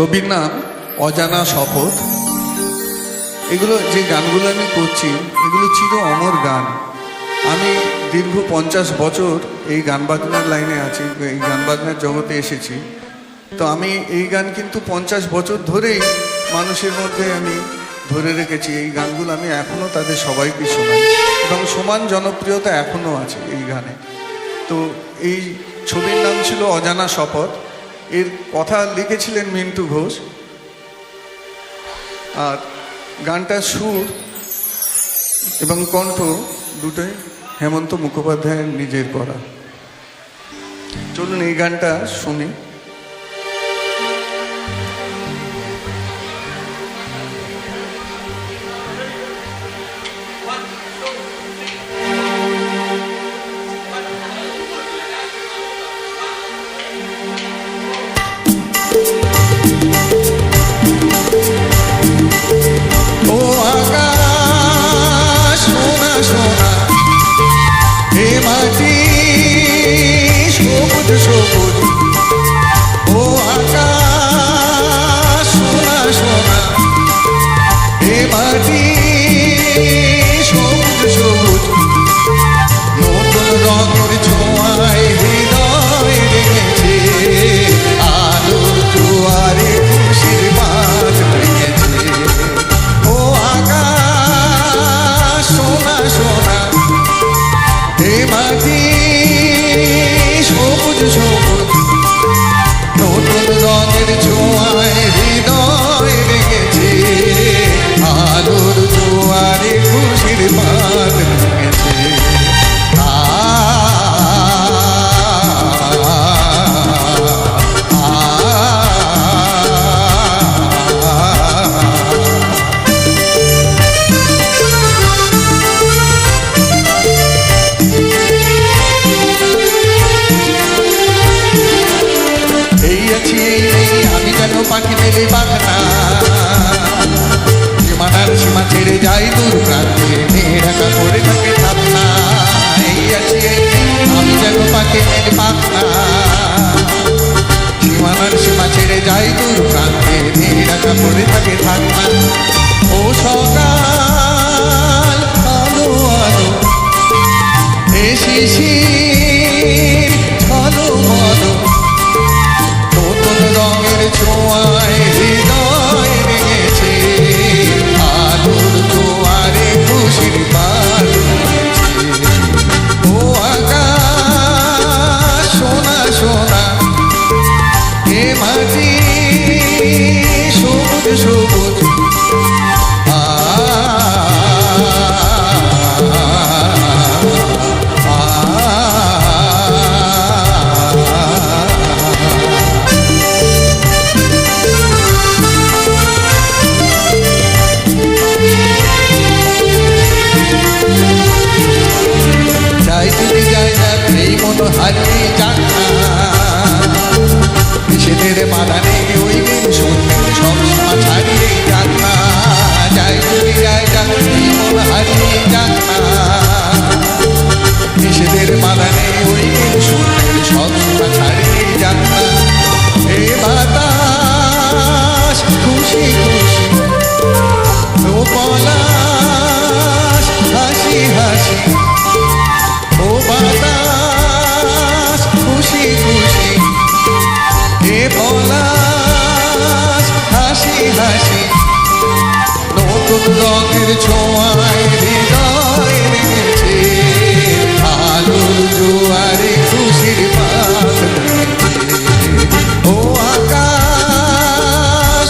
ছবির নাম অজানা শপথ। এগুলো যে গানগুলো আমি করছি, এগুলো চির অমর গান। আমি দীর্ঘ পঞ্চাশ বছর এই গান বাজনার লাইনে আছি, এই গান বাজনার জগতে এসেছি। তো আমি এই গান কিন্তু পঞ্চাশ বছর ধরেই মানুষের মধ্যে আমি ধরে রেখেছি। এই গানগুলো আমি এখনও তাদের সবাইকে শোনাই। এবং সমান জনপ্রিয়তা এখনও আছে এই গানে। তো এই ছবির নাম ছিল অজানা শপথ। এর কথা লিখেছিলেন মিন্টু ঘোষ। আর গানটার সুর এবং কণ্ঠ দুটোই হেমন্ত মুখোপাধ্যায়ের নিজের করা। চলুন এই গানটা শুনি। সবুজ। ও আকাশ, সোনা সোনা। হে মাটি সবুজ সবুজ। নতুন রঙের ছোঁয়ায় হৃদয় রেখেছে আলোর জোয়ারে খুশির মাছ ভেঙেছে। ও আকাশ, সোনা সোনা। হে মাটি নেই আমি যেন পাখি মেলে বাঘনা সীমানার সীমা ছেড়ে যাই দূর প্রান্তে মেয়েরাকা পড়ে থাকে থাকনা এই আছি আমি যেন পাখি মেলে বাঘনা সীমানার সীমা ছেড়ে যাই দূর প্রান্তে মেয়েরাকা পড়ে থাকে থাকনা ও সকাল, আলো আলো এ নেই ওই দিন শূন্যের সব সীমা ছাড়িয়ে যাক না যাই যদি যাই যাক মন হারিয়ে যাক না। নিষেধের নেই ওই দিন শূন্যের সব আসে। নতুন রঙের ছোঁয়ায় হৃদয় মেরেছে আলো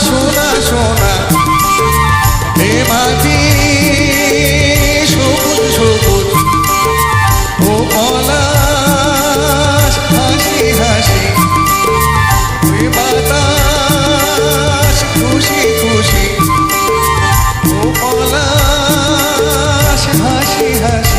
সোনা সোনা এ she has